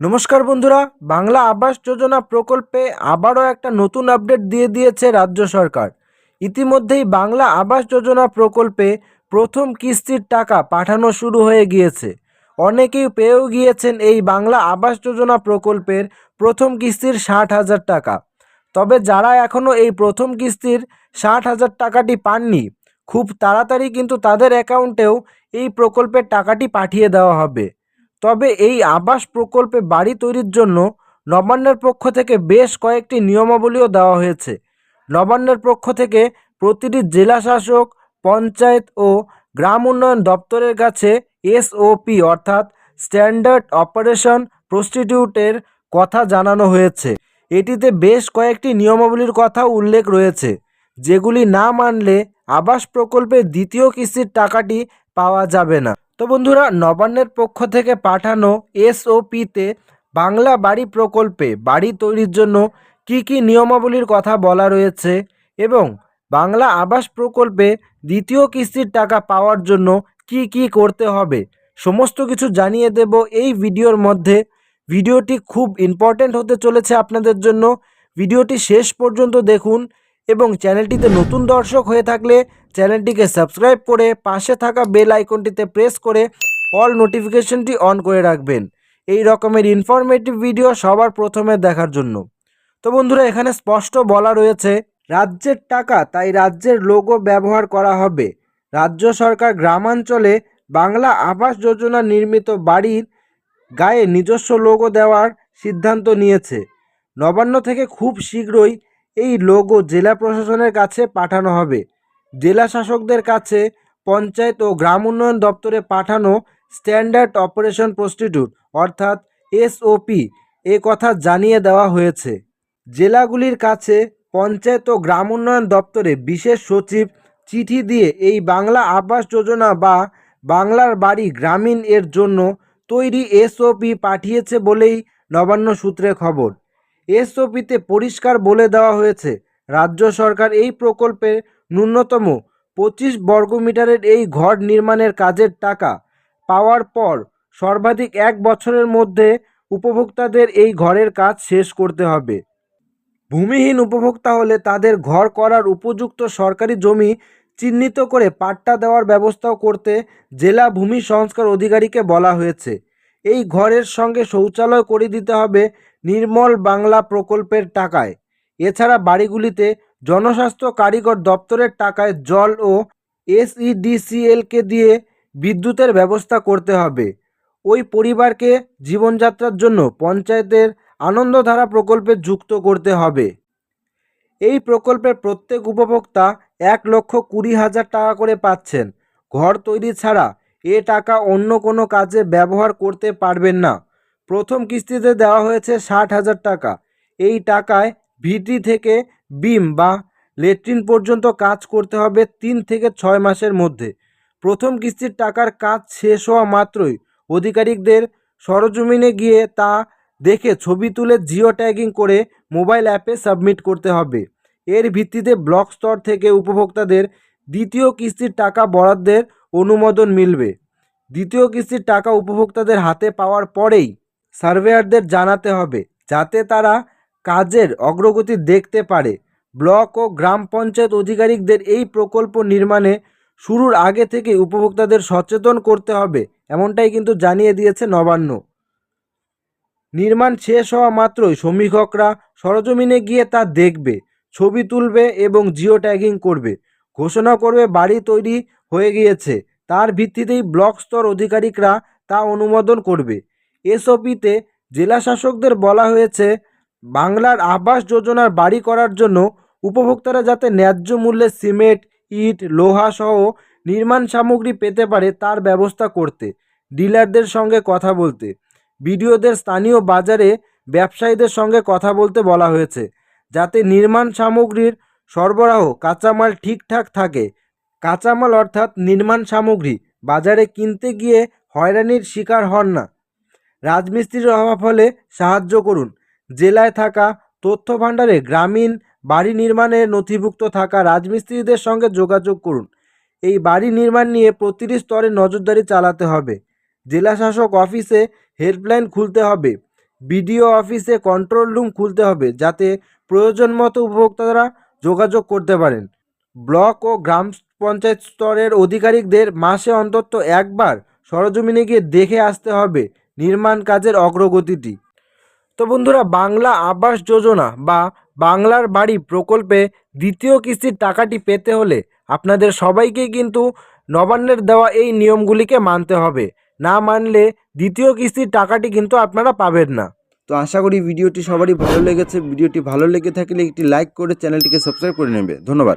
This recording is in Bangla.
নমস্কার বন্ধুরা, বাংলা আবাস যোজনা প্রকল্পে আবারও একটা নতুন আপডেট দিয়ে দিয়েছে রাজ্য সরকার। ইতিমধ্যেই বাংলা আবাস যোজনা প্রকল্পে প্রথম কিস্তির টাকা পাঠানো শুরু হয়ে গিয়েছে। অনেকেই পেয়েও গিয়েছেন এই বাংলা আবাস যোজনা প্রকল্পের প্রথম কিস্তির ষাট হাজার টাকা। তবে যারা এখনও এই প্রথম কিস্তির ষাট হাজার টাকাটি পাননি, খুব তাড়াতাড়ি কিন্তু তাদের অ্যাকাউন্টেও এই প্রকল্পের টাকাটি পাঠিয়ে দেওয়া হবে। তবে এই আবাস প্রকল্পে বাড়ি তৈরির জন্য নবান্নের পক্ষ থেকে বেশ কয়েকটি নিয়মাবলীও দেওয়া হয়েছে। নবান্নের পক্ষ থেকে প্রতিটি জেলা শাসক, পঞ্চায়েত ও গ্রাম উন্নয়ন দপ্তরের কাছে এসওপি অর্থাৎ স্ট্যান্ডার্ড অপারেশন প্রস্টিটিউটের কথা জানানো হয়েছে। এটিতে বেশ কয়েকটি নিয়মাবলীর কথা উল্লেখ রয়েছে, যেগুলি না মানলে আবাস প্রকল্পের দ্বিতীয় কিস্তির টাকাটি পাওয়া যাবে না। তো বন্ধুরা, নবান্নের পক্ষ থেকে পাঠানো এসওপিতে বাংলা বাড়ি প্রকল্পে বাড়ি তৈরির জন্য কি কি নিয়মাবলীর কথা বলা রয়েছে এবং বাংলা আবাস প্রকল্পে দ্বিতীয় কিস্তির টাকা পাওয়ার জন্য কি কি করতে হবে, সমস্ত কিছু জানিয়ে দেব এই ভিডিওর মধ্যে। ভিডিওটি খুব ইম্পর্ট্যান্ট হতে চলেছে আপনাদের জন্য। ভিডিওটি শেষ পর্যন্ত দেখুন। এবং চ্যানেলটিতে নতুন দর্শক হয়ে থাকলে চ্যানেলটিকে সাবস্ক্রাইব করে পাশে থাকা বেল আইকনটিতে প্রেস করে অল নোটিফিকেশনটি অন করে রাখবেন। এই রকমের ইনফরমেটিভ ভিডিও সবার প্রথমে দেখার জন্য। তো বন্ধুরা, এখানে স্পষ্ট বলা রয়েছে, রাজ্যের টাকা, তাই রাজ্যের লোগো ব্যবহার করা হবে। রাজ্য সরকার গ্রামাঞ্চলে বাংলা আবাস যোজনা নির্মিত বাড়ির গায়ে নিজস্ব লোগো দেওয়ার সিদ্ধান্ত নিয়েছে। নবান্ন থেকে খুব শীঘ্রই এই লোগো জেলা প্রশাসনের কাছে পাঠানো হবে। জেলা শাসকদের কাছে পঞ্চায়েত ও গ্রাম উন্নয়ন দপ্তরে পাঠানো স্ট্যান্ডার্ড অপারেশন প্রস্টিটিউট অর্থাৎ এসওপি এ কথা জানিয়ে দেওয়া হয়েছে। জেলাগুলির কাছে পঞ্চায়েত ও গ্রাম উন্নয়ন দপ্তরে বিশেষ সচিব চিঠি দিয়ে এই বাংলা আবাস যোজনা বা বাংলার বাড়ি গ্রামীণ এর জন্য তৈরি এসওপি পাঠিয়েছে বলেই নবান্ন সূত্রে খবর। এসওপিতে পরিষ্কার বলে দেওয়া হয়েছে, রাজ্য সরকার এই প্রকল্পের ন্যূনতম পঁচিশ বর্গমিটারের এই ঘর নির্মাণের কাজের টাকা পাওয়ার পর সর্বাধিক এক বছরের মধ্যে উপভোক্তাদের এই ঘরের কাজ শেষ করতে হবে। ভূমিহীন উপভোক্তা হলে তাদের ঘর করার উপযুক্ত সরকারি জমি চিহ্নিত করে পাট্টা দেওয়ার ব্যবস্থাও করতে জেলা ভূমি সংস্কার অধিকারীকে বলা হয়েছে। এই ঘরের সঙ্গে শৌচালয় করে দিতে হবে নির্মল বাংলা প্রকল্পের টাকায়। এছাড়া বাড়িগুলিতে জনস্বাস্থ্য কারিগর দপ্তরের টাকায় জল ও এসইডিসিএলকে দিয়ে বিদ্যুতের ব্যবস্থা করতে হবে। ওই পরিবারকে জীবনযাত্রার জন্য পঞ্চায়েতের আনন্দধারা প্রকল্পে যুক্ত করতে হবে। এই প্রকল্পের প্রত্যেক উপভোক্তা এক লক্ষ কুড়ি হাজার টাকা করে পাচ্ছেন। ঘর তৈরি ছাড়া এ টাকা অন্য কোনো কাজে ব্যবহার করতে পারবেন না। প্রথম কিস্তিতে দেওয়া হয়েছে ষাট হাজার টাকা। এই টাকায় ভিটি থেকে বিম বা লেট্রিন পর্যন্ত কাজ করতে হবে তিন থেকে ছয় মাসের মধ্যে। প্রথম কিস্তির টাকার কাজ শেষ হওয়া মাত্রই আধিকারিকদের সরজমিনে গিয়ে তা দেখে ছবি তুলে জিও ট্যাগিং করে মোবাইল অ্যাপে সাবমিট করতে হবে। এর ভিত্তিতে ব্লক স্তর থেকে উপভোক্তাদের দ্বিতীয় কিস্তির টাকা বরাদ্দের অনুমোদন মিলবে। দ্বিতীয় কিস্তির টাকা উপভোক্তাদের হাতে পাওয়ার পরেই সার্ভেয়ারদের জানাতে হবে যাতে তারা কাজের অগ্রগতি দেখতে পারে। ব্লক ও গ্রাম পঞ্চায়েত আধিকারিকদের এই প্রকল্প নির্মাণে শুরুর আগে থেকে উপভোক্তাদের সচেতন করতে হবে, এমনটাই কিন্তু জানিয়ে দিয়েছে নবান্ন। নির্মাণ শেষ হওয়া মাত্রই শ্রমিকরা সরজমিনে গিয়ে তা দেখবে, ছবি তুলবে এবং জিও ট্যাগিং করবে। ঘোষণা করবে বাড়ি তৈরি হয়ে গিয়েছে, তার ভিত্তিতেই ব্লক স্তর অধিকারিকরা তা অনুমোদন করবে। এসওপিতে জেলা শাসকদের বলা হয়েছে, বাংলার আবাস যোজনার বাড়ি করার জন্য উপভোক্তারা যাতে ন্যায্য মূল্যে সিমেন্ট, ইট, লোহা সহ নির্মাণ সামগ্রী পেতে পারে তার ব্যবস্থা করতে, ডিলারদের সঙ্গে কথা বলতে। বিডিওদের স্থানীয় বাজারে ব্যবসায়ীদের সঙ্গে কথা বলতে বলা হয়েছে, যাতে নির্মাণ সামগ্রীর সরবরাহ কাঁচামাল ঠিকঠাক থাকে। কাঁচামাল অর্থাৎ নির্মাণ সামগ্রী বাজারে কিনতে গিয়ে হয়রানির শিকার হন না। রাজমিস্ত্রির অভাব হলে সাহায্য করুন। জেলায় থাকা তথ্য ভাণ্ডারে গ্রামীণ বাড়ি নির্মাণে নথিভুক্ত থাকা রাজমিস্ত্রিদের সঙ্গে যোগাযোগ করুন। এই বাড়ি নির্মাণ নিয়ে প্রতিটি স্তরে নজরদারি চালাতে হবে। জেলা শাসক অফিসে হেল্পলাইন খুলতে হবে। বিডিও অফিসে কন্ট্রোল রুম খুলতে হবে যাতে প্রয়োজন মতো উপভোক্তারা যোগাযোগ করতে পারেন। ব্লক ও গ্রাম পঞ্চায়েত স্তরের অধিকারিকদের মাসে অন্তত একবার সরজমিনে গিয়ে দেখে আসতে হবে নির্মাণ কাজের অগ্রগতিটি। তো বন্ধুরা, বাংলা আবাস যোজনা বা বাংলার বাড়ি প্রকল্পে দ্বিতীয় কিস্তির টাকাটি পেতে হলে আপনাদের সবাইকেই কিন্তু নবান্নের দেওয়া এই নিয়মগুলিকে মানতে হবে। না মানলে দ্বিতীয় কিস্তির টাকাটি কিন্তু আপনারা পাবেন না। তো আশা করি ভিডিওটি সবারই ভালো লেগেছে। ভিডিওটি ভালো লেগে থাকলে একটি লাইক করে চ্যানেলটিকে সাবস্ক্রাইব করে নেবে। ধন্যবাদ।